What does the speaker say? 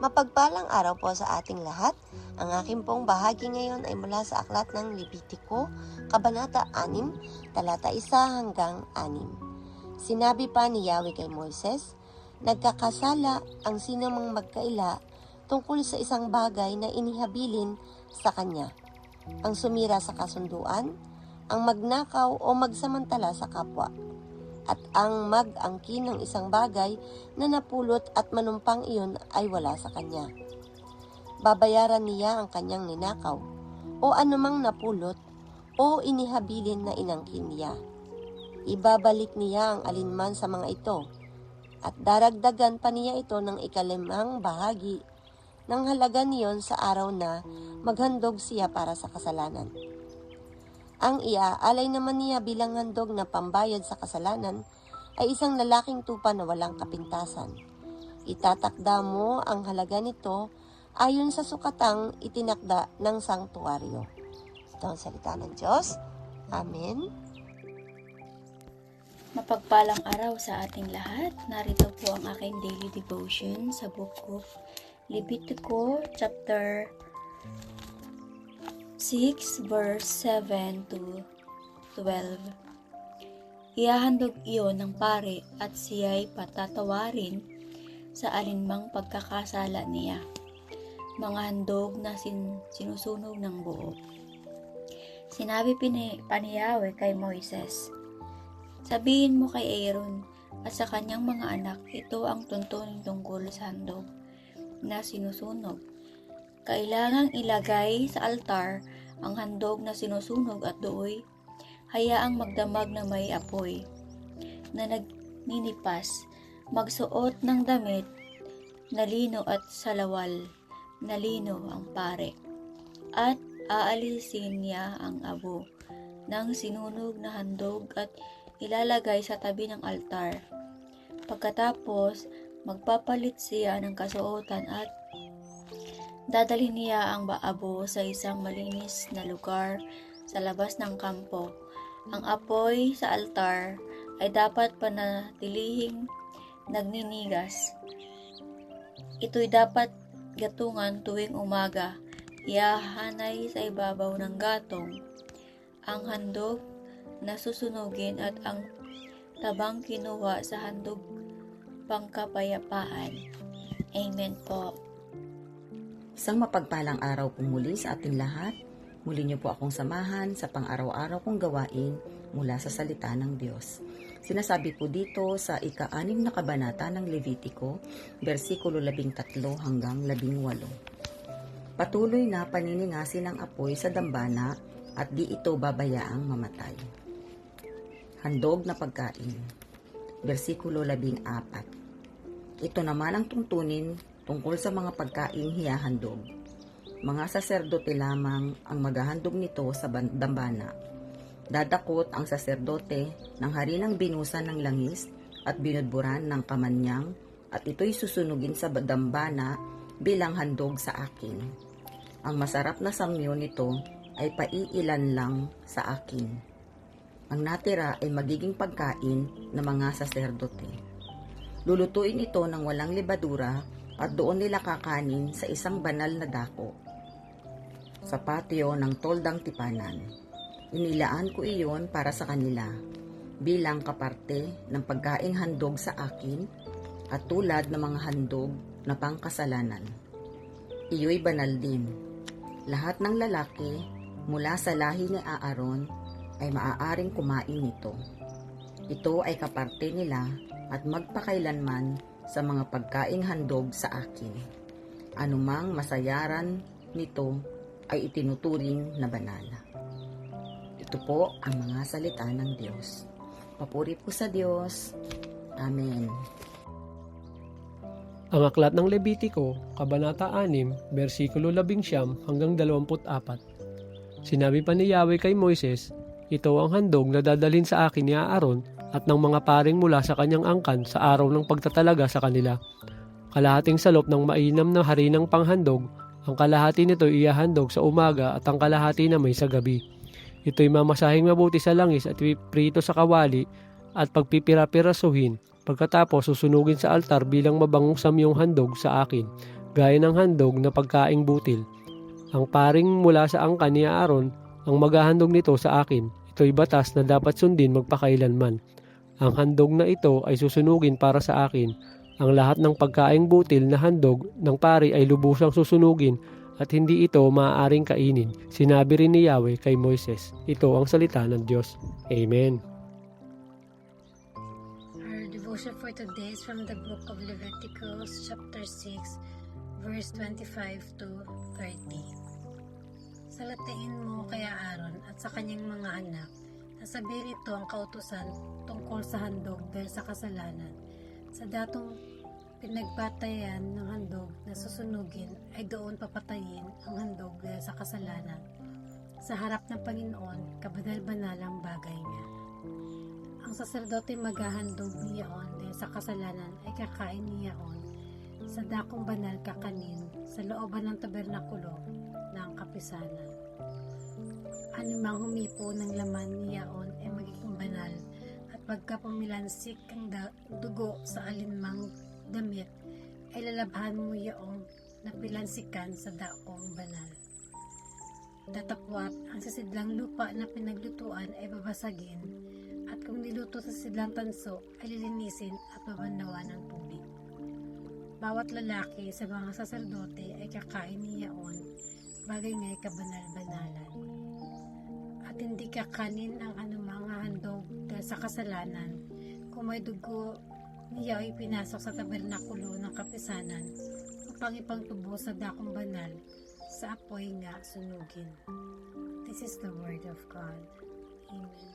Mapagpalang araw po sa ating lahat. Ang aking pong bahagi ngayon ay mula sa aklat ng Levitico, Kabanata 6, talata 1 hanggang 6. Sinabi pa ni Yahweh kay Moises, Nagkakasala ang sinumang magkaila tungkol sa isang bagay na inihabilin sa kanya. Ang sumira sa kasunduan, ang magnakaw o magsamantala sa kapwa, at ang mag-angkin ng isang bagay na napulot at manumpang iyon ay wala sa kanya. Babayaran niya ang kanyang ninakaw o anumang napulot o inihabilin na inangkin niya. Ibabalik niya ang alinman sa mga ito at daragdagan pa niya ito ng ikalimang bahagi ng halaga niyon sa araw na maghandog siya para sa kasalanan. Ang iaalay naman niya bilang handog na pambayad sa kasalanan ay isang lalaking tupa na walang kapintasan. Itatakda mo ang halaga nito ayon sa sukatang itinakda ng sanktuaryo. Ito ang salita ng Diyos. Amen. Mapagpalang araw sa ating lahat. Narito po ang aking daily devotion sa book of Levitico chapter 6 verse 7 to 12. Ihahandog iyon ng pare at siya'y patatawarin sa alinmang pagkakasala niya. Mga handog na sin- sinusunog ng buo. Sinabi pini, paniyawe kay Moises, Sabihin mo kay Aaron at sa kanyang mga anak, ito ang tuntunin tungkol sa handog na sinusunog. Kailangang ilagay sa altar ang handog na sinusunog at dooy hayaang magdamag na may apoy na nagninipas, magsuot ng damit na lino at salawal na lino ang pare at aalisin niya ang abo ng sinunog na handog at ilalagay sa tabi ng altar. Pagkatapos, magpapalit siya ng kasuotan at dadalhin niya ang baabo sa isang malinis na lugar sa labas ng kampo. Ang apoy sa altar ay dapat panatilihing nagninigas. Ito'y dapat gatungan tuwing umaga. Iahanay sa ibabaw ng gatong ang handog na susunugin at ang tabang kinuha sa handog pangkapayapaan. Amen po. Isang mapagpalang araw po muli sa ating lahat. Muli niyo po akong samahan sa pang-araw-araw kong gawain mula sa salita ng Diyos. Sinasabi po dito sa ika-anim na kabanata ng Levitico, versikulo 13 hanggang 18. Patuloy na paniningasin ng apoy sa dambana at di ito babayaang mamatay. Handog na pagkain. Versikulo 14. Ito naman ang tuntunin tungkol sa mga pagkaing hiyahandog. Mga saserdote lamang ang maghahandog nito sa ban- dambana. Dadakot ang saserdote ng harinang binusan ng langis at binudburan ng kamanyang at ito'y susunugin sa dambana bilang handog sa akin. Ang masarap na samyo nito ay paiilan lang sa akin. Ang natira ay magiging pagkain ng mga saserdote. Lulutuin ito ng walang libadura at doon nila kakanin sa isang banal na dako. Sa patio ng toldang tipanan. Inilaan ko iyon para sa kanila bilang kaparte ng pagkaing handog sa akin at tulad ng mga handog na pangkasalanan. Iyo'y banal din. Lahat ng lalaki mula sa lahi ni Aaron ay maaaring kumain nito. Ito ay kaparte nila at magpakailanman sa mga pagkaing handog sa akin. Anumang masayaran nito ay itinuturing na banal. Ito po ang mga salita ng Diyos. Papuri po sa Diyos. Amen. Ang aklat ng Levitico, Kabanata 6, versikulo 11 hanggang 24. Sinabi pa ni Yahweh kay Moises, Ito ang handog na dadalhin sa akin ni Aaron at ng mga paring mula sa kanyang angkan sa araw ng pagtatalaga sa kanila. Kalahating salop ng mainam na harinang panghandog, ang kalahati nito iyahandog sa umaga at ang kalahati na may sa gabi. Ito'y mamasahing mabuti sa langis at prito sa kawali at pagpipira-pirasuhin Pagkatapos susunugin sa altar bilang mabangong samyong handog sa akin. gaya ng handog na pagkaing butil. Ang paring mula sa angka ni Aaron ang maghahandog nito sa akin. Ito'y batas na dapat sundin magpakailanman. Ang handog na ito ay susunugin para sa akin. Ang lahat ng pagkaing butil na handog ng pari ay lubusang susunugin at hindi ito maaaring kainin. Sinabi rin ni Yahweh kay Moises. Ito ang salita ng Diyos. Amen. Our devotion for today is from the book of Leviticus, chapter 6, verse 25 to 30. Salatain mo kaya Aaron at sa kanyang mga anak na sabihin ito ang kautusan tungkol sa handog dahil sa kasalanan. Sa datong pinagpatayan ng handog na susunugin ay doon papatayin ang handog dahil sa kasalanan. Sa harap ng Panginoon, kabanal-banalang bagay niya. Ang saserdote maghahandog niyaon dahil sa kasalanan ay kakain niyaon sa dakong banal kakanin sa looban ng tabernakulo ng kapisanan. Anumang humipo ng laman niyaon ay magiging banal at pagka pumilansik ang dugo sa alinmang damit ay lalabhan mo yaong napilansikan sa dakong banal. Tatapwat ang sisidlang lupa na pinaglutuan ay babasagin at kung niluto sa sidlang tanso ay lilinisin at babandawan ng tubig. Bawat lalaki sa mga saserdote ay kakain niyaon, bagay nga'y kabanal-banalan at hindi kakanin ang anumang handog dahil sa kasalanan. Kung may dugo niya ay pinasok sa tabernakulo ng kapisanan upang ipagtubo sa dakong banal sa apoy nga sunugin. This is the word of God. Amen.